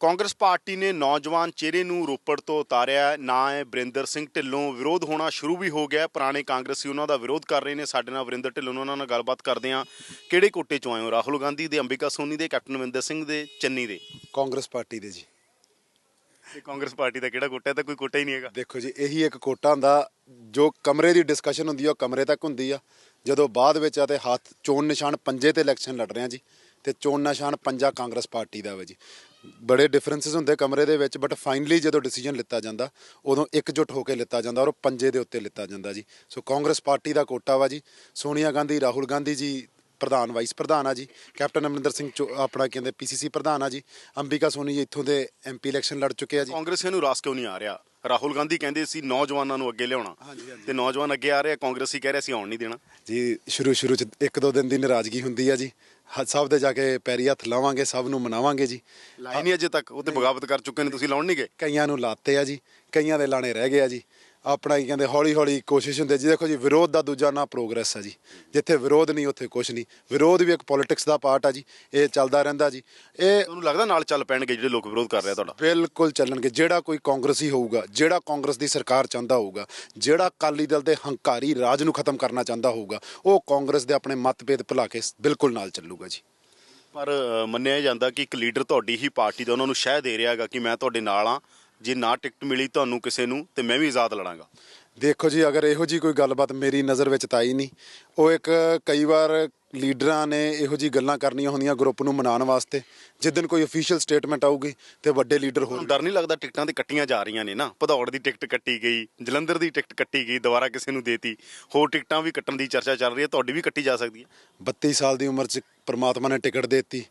Congress party ਨੇ ਨੌਜਵਾਨ ਚਿਹਰੇ ਨੂੰ ਰੋਪੜ ਤੋਂ ਉਤਾਰਿਆ। ਨਾਂ ਹੈ ਬਰਿੰਦਰ ਸਿੰਘ ਢਿੱਲੋਂ। ਵਿਰੋਧ ਹੋਣਾ ਸ਼ੁਰੂ ਵੀ ਹੋ ਗਿਆ। ਪੁਰਾਣੇ ਕਾਂਗਰਸੀ ਉਹਨਾਂ ਦਾ ਵਿਰੋਧ ਕਰ ਰਹੇ ਨੇ। ਸਾਡੇ ਨਾਲ ਵਰਿੰਦਰ ਢਿੱਲੋਂ ਉਹਨਾਂ ਨਾਲ ਗੱਲਬਾਤ ਕਰਦੇ ਹਾਂ। ਕਿਹੜੇ ਕੋਟੇ ਚੋਂ ਆਏ ਹੋ? ਰਾਹੁਲ ਗਾਂਧੀ ਦੇ ਅੰਬਿਕਾ ਸੋਨੀ ਦੇ ਕੈਪਟਨ ਅਮਰਿੰਦਰ ਸਿੰਘ ਦੇ ਚੰਨੀ ਦੇ? ਕਾਂਗਰਸ ਪਾਰਟੀ ਦੇ ਜੀ। ਇਹ ਕਾਂਗਰਸ ਪਾਰਟੀ ਦਾ ਕਿਹੜਾ ਕੋਟਾ ਹੈ? ਤਾਂ ਕੋਈ ਕੋਟਾ ਹੀ ਨਹੀਂ ਹੈਗਾ। ਦੇਖੋ ਜੀ ਇਹੀ ਇੱਕ ਕੋਟਾ ਹੁੰਦਾ। ਜੋ ਕਮਰੇ ਦੀ ਡਿਸਕਸ਼ਨ ਹੁੰਦੀ ਆ ਉਹ ਕਮਰੇ ਤੱਕ ਹੁੰਦੀ ਆ। ਜਦੋਂ ਬਾਅਦ ਵਿੱਚ ਆ ਤੇ ਹੱਥ ਚੋਣ ਨਿਸ਼ਾਨ ਪੰਜੇ ਤੇ ਇਲੈਕਸ਼ਨ ਲੜ ਰਹੇ ਆ ਜੀ। ਤੇ ਚੋਣ ਨਿਸ਼ਾਨ ਪੰਜਾ ਕਾਂਗਰਸ ਪਾਰਟੀ ਦਾ ਵਾ ਜੀ। ਬੜੇ ਡਿਫਰੈਂਸਸ ਹੁੰਦੇ ਕਮਰੇ ਦੇ ਵਿੱਚ ਬਟ ਫਾਈਨਲੀ ਜਦੋਂ ਡਿਸੀਜਨ ਲਿੱਤਾ ਜਾਂਦਾ, ਉਦੋਂ ਇਕਜੁੱਟ ਹੋ ਕੇ ਲਿੱਤਾ ਜਾਂਦਾ ਔਰ ਉਹ ਪੰਜੇ ਦੇ ਉੱਤੇ ਲਿੱਤਾ ਜਾਂਦਾ ਜੀ। ਸੋ ਕਾਂਗਰਸ ਪਾਰਟੀ ਦਾ ਕੋਟਾ ਵਾ ਜੀ। ਸੋਨੀਆ ਗਾਂਧੀ, ਰਾਹੁਲ ਗਾਂਧੀ ਜੀ ਪ੍ਰਧਾਨ ਵਾਈਸ ਪ੍ਰਧਾਨ ਆ ਜੀ। ਕੈਪਟਨ ਅਮਰਿੰਦਰ ਸਿੰਘ ਚੋ- ਆਪਣਾ ਕਹਿੰਦੇ ਪੀਸੀਸੀ ਪ੍ਰਧਾਨ ਆ ਜੀ। ਅੰਬਿਕਾ ਸੋਨੀ ਜੀ ਇੱਥੋਂ ਦੇ ਐਮਪੀ ਇਲੈਕਸ਼ਨ ਲੜ ਚੁੱਕੇ ਆ ਜੀ। ਕਾਂਗਰਸ ਨੂੰ ਰਾਸ ਕਿਉਂ ਨਹੀਂ ਆ ਰਿਹਾ? ਰਾਹੁਲ ਗਾਂਧੀ ਕਹਿੰਦੇ ਸੀ ਨੌਜਵਾਨਾਂ ਨੂੰ ਅੱਗੇ ਲਿਆਉਣਾ। ਤੇ ਨੌਜਵਾਨ ਅੱਗੇ ਆ ਰਹੇ ਕਾਂਗਰਸੀ ਕਹਿ ਰਹੇ ਸੀ ਆਉਣ ਨਹੀਂ ਦੇਣਾ। ਜੀ ਸ਼ੁਰੂ ਸ਼ੁਰੂ ਚ ਇੱਕ ਦੋ ਦਿਨ ਦੀ ਨਾਰਾਜ਼ਗੀ ਹੁੰਦੀ ਆ ਜੀ। ਹ- ਸਭ ਦੇ ਜਾ ਕੇ ਪੈਰੀ ਹੱਥ ਲਾਵਾਂਗੇ ਸਭ ਨੂੰ ਮਨਾਵਾਂਗੇ ਜੀ। ਲਾਈ ਨਹੀਂ ਅਜੇ ਤੱਕ ਉਹ ਤੇ ਬਗਾਵਤ ਕਰ ਚੁੱਕੇ ਨੇ ਤੁਸੀਂ ਲਾਉਣ ਨਹੀਂ ਗਏ। ਕਈਆਂ ਨੂੰ ਲਾਤੇ ਆ ਜੀ ਕਈਆਂ ਦੇ ਲਾਣੇ ਰਹਿ ਗਏ ਆ ਜੀ। ਆਪਣਾ ਕੀ ਕਹਿੰਦੇ ਹੌਲੀ ਹੌਲੀ ਕੋਸ਼ਿਸ਼ ਹੁੰਦੀ ਜੀ ਦੇਖੋ ਜੀ ਵਿਰੋਧ ਦਾ ਦੂਜਾ ਨਾਂ ਪ੍ਰੋਗਰੈਸ ਆ ਜੀ। ਜਿੱਥੇ ਵਿਰੋਧ ਨਹੀਂ ਉੱਥੇ ਕੁਝ ਨਹੀਂ। ਵਿਰੋਧ ਵੀ ਇੱਕ ਪੋਲਿਟਿਕਸ ਦਾ ਪਾਰਟ ਆ ਜੀ। ਇਹ ਚੱਲਦਾ ਰਹਿੰਦਾ ਜੀ। ਇਹ ਤੁਹਾਨੂੰ ਲੱਗਦਾ ਨਾਲ ਚੱਲ ਪੈਣਗੇ ਜਿਹੜੇ ਲੋਕ ਵਿਰੋਧ ਕਰ ਰਹੇ ਆ ਤੁਹਾਡਾ? ਬਿਲਕੁਲ ਚੱਲਣਗੇ। ਜਿਹੜਾ ਕੋਈ ਕਾਂਗਰਸੀ ਹੋਊਗਾ ਜਿਹੜਾ ਕਾਂਗਰਸ ਦੀ ਸਰਕਾਰ ਚਾਹੁੰਦਾ ਹੋਊਗਾ ਜਿਹੜਾ ਅਕਾਲੀ ਦਲ ਦੇ ਹੰਕਾਰੀ ਰਾਜ ਨੂੰ ਖਤਮ ਕਰਨਾ ਚਾਹੁੰਦਾ ਹੋਊਗਾ ਉਹ ਕਾਂਗਰਸ ਦੇ ਆਪਣੇ ਮਤਭੇਦ ਭੁਲਾ ਕੇ ਬਿਲਕੁਲ ਨਾਲ ਚੱਲੂਗਾ ਜੀ। ਪਰ ਮੰਨਿਆ ਜਾਂਦਾ ਕਿ ਇੱਕ ਲੀਡਰ ਤੁਹਾਡੀ ਹੀ ਪਾਰਟੀ ਦਾ ਉਹਨਾਂ ਨੂੰ ਸ਼ਹਿ ਦੇ ਰਿਹਾ ਹੈਗਾ ਕਿ ਮੈਂ ਤੁਹਾਡੇ ਨਾਲ ਆ ਜੇ ਨਾ ਟਿਕਟ ਮਿਲੀ ਤੁਹਾਨੂੰ ਕਿਸੇ ਨੂੰ ਤੇ ਮੈਂ ਵੀ ਆਜ਼ਾਦ ਲੜਾਂਗਾ। ਦੇਖੋ ਜੀ ਅਗਰ ਇਹੋ ਜੀ ਕੋਈ ਗੱਲਬਾਤ ਮੇਰੀ ਨਜ਼ਰ ਵਿੱਚ ਤਾਂ ਆਈ ਨਹੀਂ। ਉਹ ਇੱਕ ਕਈ ਵਾਰ ਲੀਡਰਾਂ ਨੇ ਇਹੋ ਜੀ ਗੱਲਾਂ ਕਰਨੀਆਂ ਹੁੰਦੀਆਂ ਗਰੁੱਪ ਨੂੰ ਮਨਾਉਣ ਵਾਸਤੇ। ਜਿੱਦਨ ਕੋਈ ਅਫੀਸ਼ੀਅਲ ਸਟੇਟਮੈਂਟ ਆਊਗੀ ਤੇ ਵੱਡੇ ਲੀਡਰ ਤੁਹਾਨੂੰ ਡਰ ਨਹੀਂ ਲੱਗਦਾ ਟਿਕਟਾਂ ਤੇ ਕੱਟੀਆਂ ਜਾ ਰਹੀਆਂ ਨੇ ਨਾ। ਭਦੌੜ ਦੀ ਟਿਕਟ ਕੱਟੀ ਗਈ ਜਲੰਧਰ ਦੀ ਟਿਕਟ ਕੱਟੀ ਗਈ ਦੁਬਾਰਾ ਕਿਸੇ ਨੂੰ ਦੇਤੀ। ਹੋਰ ਟਿਕਟਾਂ ਵੀ ਕੱਟਣ ਦੀ ਚਰਚਾ ਚੱਲ ਰਹੀ ਹੈ ਤੁਹਾਡੀ ਵੀ ਕੱਟੀ ਜਾ ਸਕਦੀ ਹੈ। 32 ਸਾਲ ਦੀ ਉਮਰ 'ਚ ਪ੍ਰਮਾਤਮਾ ਨੇ ਟਿਕਟ ਦੇ ਦਿੱਤੀ।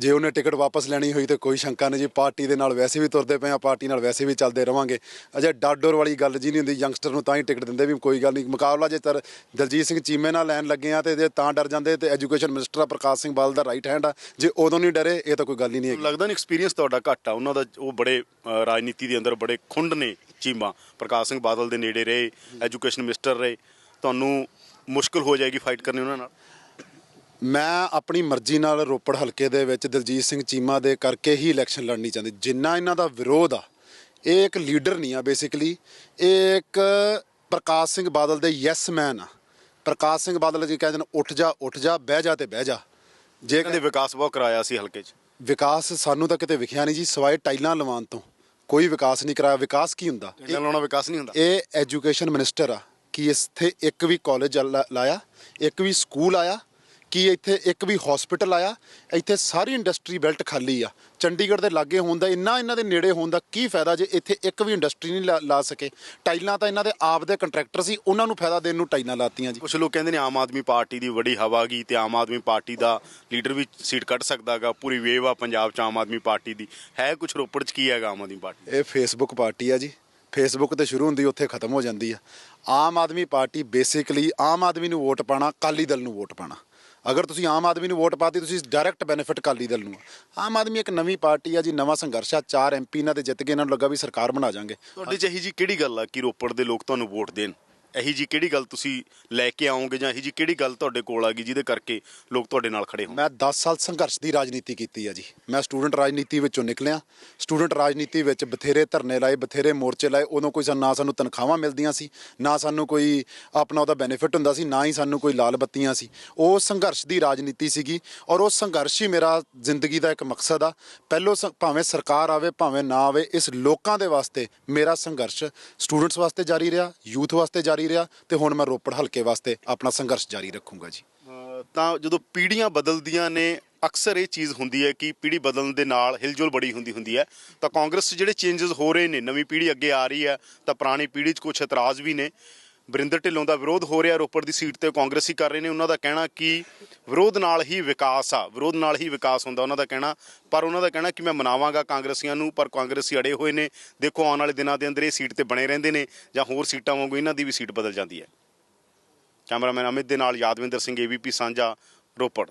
ਜੇ ਉਹਨੇ ਟਿਕਟ ਵਾਪਸ ਲੈਣੀ ਹੋਈ ਤੇ ਕੋਈ ਸ਼ੰਕਾ ਨਹੀਂ ਜੀ, ਪਾਰਟੀ ਦੇ ਨਾਲ ਵੈਸੇ ਵੀ ਤੁਰਦੇ ਪਏ ਆ ਪਾਰਟੀ ਨਾਲ ਵੈਸੇ ਵੀ ਚੱਲਦੇ ਰਵਾਂਗੇ। ਅਜੇ ਡਾਡੋਰ ਵਾਲੀ ਗੱਲ ਜੀ ਨਹੀਂ ਹੁੰਦੀ ਯੰਗਸਟਰ ਨੂੰ ਤਾਂ ਹੀ ਟਿਕਟ ਦਿੰਦੇ ਵੀ ਕੋਈ ਗੱਲ ਨਹੀਂ। ਮੁਕਾਬਲਾ ਜੇ ਤਰ ਦਲਜੀਤ ਸਿੰਘ ਚੀਮੇ ਨਾਲ ਲੈਣ ਲੱਗੇ ਆ ਤੇ ਜੇ ਤਾਂ ਡਰ ਜਾਂਦੇ ਤੇ ਐਜੂਕੇਸ਼ਨ ਮਿਨਿਸਟਰ ਆ ਪ੍ਰਕਾਸ਼ ਸਿੰਘ ਬਾਦਲ ਦਾ ਰਾਈਟ ਹੈਂਡ ਆ। ਜੇ ਉਦੋਂ ਨਹੀਂ ਡਰੇ, ਇਹ ਤਾਂ ਕੋਈ ਗੱਲ ਹੀ ਨਹੀਂ ਹੈਗੀ। ਲੱਗਦਾ ਨਹੀਂ ਐਕਸਪੀਰੀਅੰਸ ਤੁਹਾਡਾ ਘੱਟ ਆ। ਉਹਨਾਂ ਦਾ ਉਹ ਬੜੇ ਰਾਜਨੀਤੀ ਦੇ ਅੰਦਰ ਬੜੇ ਖੁੰਡ ਨੇ ਚੀਮਾ। ਪ੍ਰਕਾਸ਼ ਸਿੰਘ ਬਾਦਲ ਦੇ ਨੇੜੇ ਰਹੇ ਐਜੂਕੇਸ਼ਨ ਮਿਨਿਸਟਰ ਰਹੇ। ਤੁਹਾਨੂੰ ਮੁਸ਼ਕਲ ਹੋ ਜਾਏਗੀ ਫਾਈਟ ਕਰਨੀ ਉਹਨਾਂ ਨਾਲ। ਮੈਂ ਆਪਣੀ ਮਰਜ਼ੀ ਨਾਲ ਰੋਪੜ ਹਲਕੇ ਦੇ ਵਿੱਚ ਦਲਜੀਤ ਸਿੰਘ ਚੀਮਾ ਦੇ ਕਰਕੇ ਹੀ ਇਲੈਕਸ਼ਨ ਲੜਨੀ ਚਾਹੁੰਦੀ। ਜਿੰਨਾ ਇਹਨਾਂ ਦਾ ਵਿਰੋਧ ਆ ਇਹ ਇੱਕ ਲੀਡਰ ਨਹੀਂ ਆ ਬੇਸਿਕਲੀ ਇਹ ਇੱਕ ਪ੍ਰਕਾਸ਼ ਸਿੰਘ ਬਾਦਲ ਦੇ ਯੈਸ ਮੈਨ ਆ। ਪ੍ਰਕਾਸ਼ ਸਿੰਘ ਬਾਦਲ ਜੀ ਕਹਿੰਦੇ ਨੇ ਉੱਠ ਜਾ ਉੱਠ ਜਾ ਬਹਿ ਜਾ ਤੇ ਬਹਿ ਜਾ। ਜੇ ਕਹਿੰਦੇ ਵਿਕਾਸ ਬਹੁਤ ਕਰਾਇਆ ਸੀ ਹਲਕੇ 'ਚ। ਵਿਕਾਸ ਸਾਨੂੰ ਤਾਂ ਕਿਤੇ ਵਿਖਿਆ ਨਹੀਂ ਜੀ ਸਵਾਏ ਟਾਈਲਾਂ ਲਵਾਉਣ ਤੋਂ। ਕੋਈ ਵਿਕਾਸ ਨਹੀਂ ਕਰਾਇਆ। ਵਿਕਾਸ ਕੀ ਹੁੰਦਾ? ਇਹਨਾਂ ਲਾਉਣਾ ਵਿਕਾਸ ਨਹੀਂ ਹੁੰਦਾ। ਇਹ ਐਜੂਕੇਸ਼ਨ ਮਿਨਿਸਟਰ ਆ ਕਿ ਇੱਥੇ ਇੱਕ ਵੀ ਕਾਲਜ ਲਾਇਆ ਇੱਕ ਵੀ ਸਕੂਲ ਆਇਆ ਕੀ ਇੱਥੇ ਇੱਕ ਵੀ ਹਸਪੀਟਲ ਆਇਆ ਇੱਥੇ ਸਾਰੀ ਇੰਡਸਟਰੀ ਬੈਲਟ ਖਾਲੀ ਆ। ਚੰਡੀਗੜ੍ਹ ਦੇ ਲਾਗੇ ਹੋਣ ਦਾ ਇੰਨਾ ਇਹਨਾਂ ਦੇ ਨੇੜੇ ਹੋਣ ਦਾ ਕੀ ਫਾਇਦਾ ਜੇ ਇੱਥੇ ਇੱਕ ਵੀ ਇੰਡਸਟਰੀ ਨਹੀਂ ਲਾ- ਸਕੇ। ਟਾਈਲਾਂ ਤਾਂ ਇਹਨਾਂ ਦੇ ਆਪ ਦੇ ਕੰਟਰੈਕਟਰ ਸੀ ਉਹਨਾਂ ਨੂੰ ਫਾਇਦਾ ਦੇਣ ਨੂੰ ਟਾਈਲਾਂ ਲਾਤੀਆਂ ਜੀ। ਕੁਝ ਲੋਕ ਕਹਿੰਦੇ ਨੇ ਆਮ ਆਦਮੀ ਪਾਰਟੀ ਦੀ ਬੜੀ ਹਵਾ ਗਈ ਤੇ ਆਮ ਆਦਮੀ ਪਾਰਟੀ ਦਾ ਲੀਡਰ ਵੀ ਸੀਟ ਕੱਢ ਸਕਦਾਗਾ ਪੂਰੀ ਵੇਵ ਆ ਪੰਜਾਬ 'ਚ ਆਮ ਆਦਮੀ ਪਾਰਟੀ ਦੀ। ਹੈ ਕੁਝ ਰੋਪੜ 'ਚ ਕੀ ਹੈਗਾ ਆਮ ਆਦਮੀ ਪਾਰਟੀ? ਇਹ ਫੇਸਬੁੱਕ ਪਾਰਟੀ ਆ ਜੀ। ਫੇਸਬੁੱਕ ਤੇ ਸ਼ੁਰੂ ਹੁੰਦੀ ਉੱਥੇ ਖਤਮ ਹੋ ਜਾਂਦੀ ਆ। ਆਮ ਆਦਮੀ ਪਾਰਟੀ ਬੇਸਿਕਲੀ ਆਮ ਆਦਮੀ ਨੂੰ ਵੋਟ ਪਾਣਾ ਅਕਾਲੀ ਦਲ ਨੂੰ ਵੋਟ ਪਾਣਾ। ਅਗਰ ਤੁਸੀਂ ਆਮ ਆਦਮੀ ਨੂੰ ਵੋਟ ਪਾਤੀ, ਤੁਸੀਂ ਡਾਇਰੈਕਟ ਬੈਨੀਫਿਟ ਅਕਾਲੀ ਦਲ ਨੂੰ ਆ। ਆਮ ਆਦਮੀ ਇੱਕ ਨਵੀਂ ਪਾਰਟੀ ਆ ਜੀ, ਨਵਾਂ ਸੰਘਰਸ਼ ਆ, ਚਾਰ ਐਮਪੀ ਇਹਨਾਂ ਦੇ ਜਿੱਤ ਕੇ ਇਹਨਾਂ ਨੂੰ ਲੱਗਾ ਵੀ ਸਰਕਾਰ ਬਣਾ ਜਾਾਂਗੇ ਤੁਹਾਡੇ 'ਚ ਇਹੀ ਜੀ ਕਿਹੜੀ ਗੱਲ ਆ ਕਿ ਰੋਪੜ ਦੇ ਲੋਕ ਤੁਹਾਨੂੰ ਵੋਟ ਦੇਣ ਇਹੀ ਜੀ ਕਿਹੜੀ ਗੱਲ ਤੁਸੀਂ ਲੈ ਕੇ ਆਓਗੇ ਜਾਂ ਇਹੀ ਜੀ ਕਿਹੜੀ ਗੱਲ ਤੁਹਾਡੇ ਕੋਲ ਆ ਗਈ ਜਿਹਦੇ ਕਰਕੇ ਲੋਕ ਤੁਹਾਡੇ ਨਾਲ ਖੜੇ ਹੋਣ? ਮੈਂ 10 ਸਾਲ ਸੰਘਰਸ਼ ਦੀ ਰਾਜਨੀਤੀ ਕੀਤੀ ਆ ਜੀ। ਮੈਂ ਸਟੂਡੈਂਟ ਰਾਜਨੀਤੀ ਵਿੱਚੋਂ ਨਿਕਲਿਆ। ਸਟੂਡੈਂਟ ਰਾਜਨੀਤੀ ਵਿੱਚ ਬਥੇਰੇ ਧਰਨੇ ਲਾਏ, ਬਥੇਰੇ ਮੋਰਚੇ ਲਾਏ। ਉਦੋਂ ਕੋਈ ਨਾ ਸਾਨੂੰ ਤਨਖਾਹਾਂ ਮਿਲਦੀਆਂ ਸੀ, ਨਾ ਸਾਨੂੰ ਕੋਈ ਆਪਣਾ ਉਹਦਾ ਬੈਨੀਫਿਟ ਹੁੰਦਾ ਸੀ, ਨਾ ਹੀ ਸਾਨੂੰ ਕੋਈ ਲਾਲ ਬੱਤੀਆਂ ਸੀ। ਉਹ ਸੰਘਰਸ਼ ਦੀ ਰਾਜਨੀਤੀ ਸੀਗੀ ਔਰ ਉਹ ਸੰਘਰਸ਼ ਹੀ ਮੇਰਾ ਜ਼ਿੰਦਗੀ ਦਾ ਇੱਕ ਮਕਸਦ ਆ। ਪਹਿਲੋਂ ਸ- ਭਾਵੇਂ ਸਰਕਾਰ ਆਵੇ, ਭਾਵੇਂ ਨਾ ਆਵੇ, ਇਸ ਲੋਕਾਂ ਦੇ ਵਾਸਤੇ ਮੇਰਾ ਸੰਘਰਸ਼ ਸਟੂਡੈਂਟਸ ਵਾਸਤੇ ਜਾਰੀ ਰਿਹਾ, ਯੂਥ ਵਾਸਤੇ ਜਾਰੀ ਰਿਹਾ ਤੇ ਹੁਣ ਮੈਂ ਰੋਪੜ ਹਲਕੇ ਵਾਸਤੇ ਆਪਣਾ ਸੰਘਰਸ਼ ਜਾਰੀ ਰੱਖੂੰਗਾ ਜੀ। ਤਾਂ ਜਦੋਂ ਪੀੜ੍ਹੀਆਂ ਬਦਲਦੀਆਂ ਨੇ, ਅਕਸਰ ਇਹ ਚੀਜ਼ ਹੁੰਦੀ ਹੈ ਕਿ ਪੀੜ੍ਹੀ ਬਦਲਣ ਦੇ ਨਾਲ ਹਿਲਜੁਲ ਬੜੀ ਹੁੰਦੀ ਹੁੰਦੀ ਹੈ। ਤਾਂ ਕਾਂਗਰਸ 'ਚ ਜਿਹੜੇ ਚੇਂਜਸ ਹੋ ਰਹੇ ਨੇ, ਨਵੀਂ ਪੀੜ੍ਹੀ ਅੱਗੇ ਆ ਰਹੀ ਹੈ, ਤਾਂ ਪੁਰਾਣੀ ਪੀੜ੍ਹੀ 'ਚ ਕੁਝ ਇਤਰਾਜ਼ ਵੀ ਨੇ। ਵਰਿੰਦਰ ਢਿੱਲੋਂ ਦਾ ਵਿਰੋਧ ਹੋ ਰਿਹਾ ਰੋਪੜ ਦੀ ਸੀਟ ਤੇ ਕਾਂਗਰਸੀ ਕਰ ਰਹੇ ਨੇ, ਉਹਨਾਂ ਦਾ ਕਹਿਣਾ ਕਿ ਵਿਰੋਧ ਨਾਲ ਹੀ ਵਿਕਾਸ ਆ, ਵਿਰੋਧ ਨਾਲ ਹੀ ਵਿਕਾਸ ਹੁੰਦਾ, ਉਹਨਾਂ ਦਾ ਕਹਿਣਾ। ਪਰ ਉਹਨਾਂ ਦਾ ਕਹਿਣਾ ਕਿ ਮੈਂ ਮਨਾਵਾਂਗਾ ਕਾਂਗਰਸੀਆਂ ਨੂੰ, ਪਰ ਕਾਂਗਰਸੀ ਅੜੇ ਹੋਏ ਨੇ। ਦੇਖੋ, ਆਉਣ ਵਾਲੇ ਦਿਨਾਂ ਦੇ ਅੰਦਰ ਇਹ ਸੀਟ ਤੇ ਬਣੇ ਰਹਿੰਦੇ ਨੇ ਜਾਂ ਹੋਰ ਸੀਟਾਂ ਵਾਂਗੂ ਇਹਨਾਂ ਦੀ ਵੀ ਸੀਟ ਬਦਲ ਜਾਂਦੀ ਹੈ। ਕੈਮਰਾਮੈਨ ਅਮਿਤ ਦੇ ਨਾਲ ਯਾਦਵਿੰਦਰ ਸਿੰਘ, ਏਬੀਪੀ ਸਾਂਝਾ, ਰੋਪੜ।